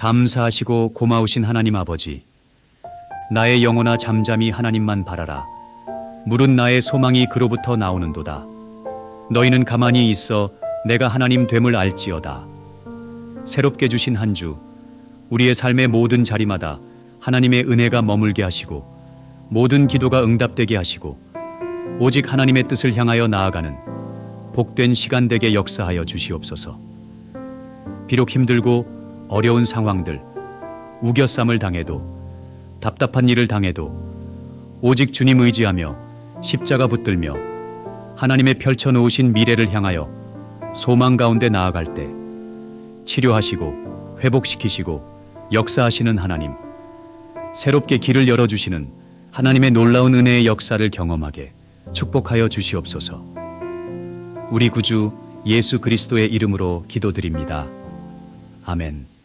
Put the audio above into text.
감사하시고 고마우신 하나님 아버지, 나의 영혼아 잠잠히 하나님만 바라라. 물은 나의 소망이 그로부터 나오는도다. 너희는 가만히 있어 내가 하나님 됨을 알지어다. 새롭게 주신 한 주, 우리의 삶의 모든 자리마다 하나님의 은혜가 머물게 하시고, 모든 기도가 응답되게 하시고, 오직 하나님의 뜻을 향하여 나아가는 복된 시간 되게 역사하여 주시옵소서. 비록 힘들고 어려운 상황들, 우겨쌈을 당해도, 답답한 일을 당해도, 오직 주님 의지하며 십자가 붙들며 하나님의 펼쳐 놓으신 미래를 향하여 소망 가운데 나아갈 때 치료하시고 회복시키시고 역사하시는 하나님, 새롭게 길을 열어주시는 하나님의 놀라운 은혜의 역사를 경험하게 축복하여 주시옵소서. 우리 구주 예수 그리스도의 이름으로 기도드립니다. 아멘.